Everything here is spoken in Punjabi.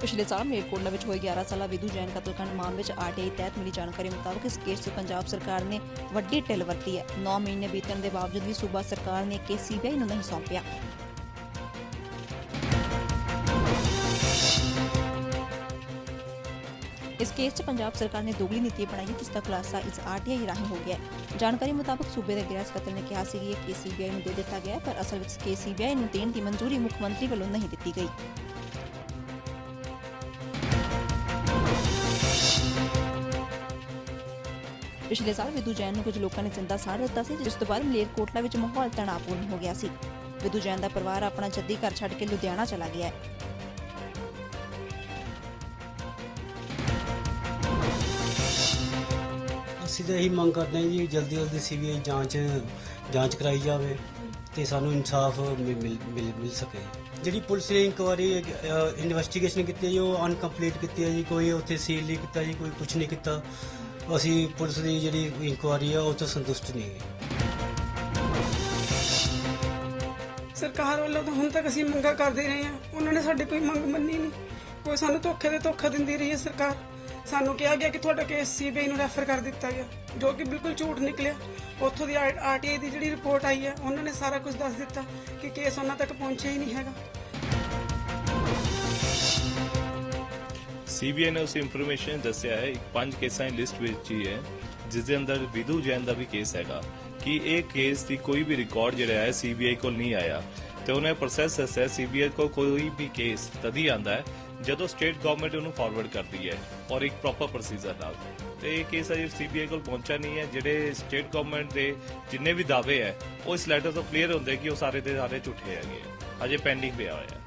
ਪਿਛਲੇ ਸਾਲ ਮੇਰਕੋਟਲਾ ਵਿੱਚ ਹੋਏ 11 ਸਾਲਾ ਵਿਧੂ ਜੈਨ ਕਤਲकांड ਮਾਮਲੇ ਵਿੱਚ ਆਰਟੀਆਈ ਤਹਿਤ ਮਿਲੀ ਜਾਣਕਾਰੀ ਮੁਤਾਬਕ ਇਸ ਕੇਸ 'ਚ ਪੰਜਾਬ ਸਰਕਾਰ ਨੇ ਵੱਡੀ ਢਿੱਲ ਵਰਤੀ ਹੈ। 9 ਮਹੀਨੇ ਬੀਤਣ ਦੇ ਬਾਵਜੂਦ ਵੀ ਸੂਬਾ ਸਰਕਾਰ ਨੇ ਕੇਸ ਸੀਬੀਆਈ ਨੂੰ ਨਹੀਂ ਸੌਂਪਿਆ। ਇਸ ਕੇਸ 'ਚ ਪੰਜਾਬ ਸਰਕਾਰ ਨੇ ਦੋਗਲੀ ਨੀਤੀ ਅਪਣਾਈ ਹੈ, ਜਿਸ ਦਾ ਖੁਲਾਸਾ ਇਸ ਆਰਟੀਆਈ ਰਾਹੀਂ ਹੋ ਗਿਆ ਹੈ। ਜਾਣਕਾਰੀ ਮੁਤਾਬਕ ਸੂਬੇ ਦੇ ਗ੍ਰਹਿ ਸਕੱਤਰ ਨੇ ਕਿਹਾ ਸੀ ਕਿ ਇਹ ਕੇਸ ਸੀਬੀਆਈ ਨੂੰ ਦੇ ਦਿੱਤਾ ਗਿਆ ਪਰ ਅਸਲ ਵਿੱਚ ਕੇਸ ਸੀਬੀਆਈ ਨੂੰ ਦੇਣ ਦੀ ਮਨਜ਼ੂਰੀ ਮੁੱਖ ਮੰਤਰੀ ਵੱਲੋਂ ਨਹੀਂ ਦਿੱਤੀ ਗਈ। ਪਿਛਲੇ ਸਾਲ ਵਿਦੂ ਜੈਨ ਨੂੰ ਕੁਝ ਲੋਕਾਂ ਨੇ ਜ਼ਿੰਦਾ ਸਾੜ ਦਿੱਤਾ ਸੀ ਜਿਸ ਤੋਂ ਬਾਅਦ ਮਲੇਰਕੋਟਲਾ ਵਿੱਚ ਮਾਹੌਲ ਤਣਾਅਪੂਰਨ ਹੋ ਗਿਆ ਸੀ। ਵਿਧੂ ਜੈਨ ਦਾ ਪਰਿਵਾਰ ਆਪਣਾ ਜੱਦੀ ਘਰ ਛੱਡ ਕੇ ਲੁਧਿਆਣਾ ਚਲਾ ਗਿਆ ਹੈ। ਅਸੀਂ ਤਾਂ ਇਹੀ ਮੰਗ ਕਰਦੇ ਹਾਂ ਜੀ ਜਲਦੀ ਜਲਦੀ ਸੀਬੀਆਈ ਜਾਂਚ ਜਾਂਚ ਕਰਾਈ ਜਾਵੇ ਤੇ ਸਾਨੂੰ ਇਨਸਾਫ ਮਿਲ ਮਿਲ- ਸਕੇ। ਜਿਹੜੀ ਪੁਲਿਸ ਨੇ ਇਨਕੁਆਰੀ ਇਨਵੈਸਟੀਗੇਸ਼ਨ ਕੀਤੀ ਜੀ, ਉਹ ਅਨਕੰਪਲੀਟ ਕੀਤੀ ਹੈ ਜੀ ਕੋਈ ਉੱਥੇ ਸੀਲ ਨਹੀਂ ਕੀਤਾ ਜੀ ਕੋਈ ਕੁਝ ਨਹੀਂ ਕੀਤਾ। ਅਸੀਂ ਪੁਲਿਸ ਦੀ ਜਿਹੜੀ ਇਨਕੁਆਰੀ ਆ, ਉਹ ਤੋਂ ਸੰਤੁਸ਼ਟ ਨਹੀਂ ਹੈ ਸਰਕਾਰ ਵੱਲੋਂ ਤਾਂ ਹੁਣ ਤੱਕ ਅਸੀਂ ਮੰਗਾਂ ਕਰਦੇ ਰਹੇ ਹਾਂ। ਉਹਨਾਂ ਨੇ ਸਾਡੀ ਕੋਈ ਮੰਗ ਮੰਨੀ ਨਹੀਂ। ਕੋਈ ਸਾਨੂੰ ਧੋਖੇ ਦੇ ਧੋਖਾ ਦਿੰਦੀ ਰਹੀ ਹੈ ਸਰਕਾਰ। ਸਾਨੂੰ ਕਿਹਾ ਗਿਆ ਕਿ ਤੁਹਾਡਾ ਕੇਸ ਸੀਬੀਆਈ ਨੂੰ ਰੈਫਰ ਕਰ ਦਿੱਤਾ ਗਿਆ, ਜੋ ਕਿ ਬਿਲਕੁਲ ਝੂਠ ਨਿਕਲਿਆ। ਉੱਥੋਂ ਦੀ ਆਰਟੀਆਈ ਦੀ ਜਿਹੜੀ ਰਿਪੋਰਟ ਆਈ ਹੈ, ਉਹਨਾਂ ਨੇ ਸਾਰਾ ਕੁਝ ਦੱਸ ਦਿੱਤਾ ਕਿ ਕੇਸ ਉਹਨਾਂ ਤੱਕ ਪਹੁੰਚਿਆ ਹੀ ਨਹੀਂ ਹੈਗਾ। ਸੀਬੀਆਈ ਨੇ ਉਸ ਇਨਫੋਰਮੇਸ਼ਨ ਦੱਸਿਆ ਹੈ, ਇੱਕ ਪੰਜ ਕੇਸਾਂ ਦੀ ਲਿਸਟ ਵਿੱਚ ਹੀ ਹੈ ਜਿਸ ਦੇ ਅੰਦਰ ਵਿਧੂ ਜੈਨ ਦਾ ਵੀ ਕੇਸ ਹੈਗਾ। ਕਿ ਇਹ ਕੇਸ ਦੀ ਕੋਈ ਵੀ ਰਿਕਾਰਡ ਜਿਹੜਾ ਹੈ ਸੀਬੀਆਈ ਕੋਲ ਨਹੀਂ ਆਇਆ। ਤੇ ਉਹਨੇ ਪ੍ਰੋਸੈਸ ਦੱਸਿਆ ਸੀਬੀਆਈ ਕੋਲ ਕੋਈ ਵੀ ਕੇਸ ਤਦੀ ਹੀ ਆਂਦਾ ਹੈ, ਜਦੋਂ ਸਟੇਟ ਗਵਰਨਮੈਂਟ ਉਹਨੂੰ ਫਾਰਵਰਡ ਕਰਦੀ ਹੈ, ਔਰ ਇੱਕ ਪ੍ਰੋਪਰ ਪ੍ਰੋਸੀਜਰ ਨਾਲ। ਤੇ ਇਹ ਕੇਸ ਅਜੇ ਸੀਬੀਆਈ ਕੋਲ ਪਹੁੰਚਿਆ ਨਹੀਂ ਹੈ, ਜਿਹੜੇ ਸਟੇਟ ਗਵਰਨਮੈਂਟ ਦੇ ਜਿੰਨੇ ਵੀ ਦਾਅਵੇ ਹੈ, ਉਹ ਇਸ ਲੈਟਰ ਤੋਂ ਕਲੀਅਰ ਹੁੰਦੇ ਕਿ ਉਹ ਸਾਰੇ ਦੇ ਸਾਰੇ ਝੂਠੇ ਹੈਗੇ ਆ। ਅਜੇ ਪੈਂਡਿੰਗ ਪਿਆ ਹੋਇਆ ਹੈ।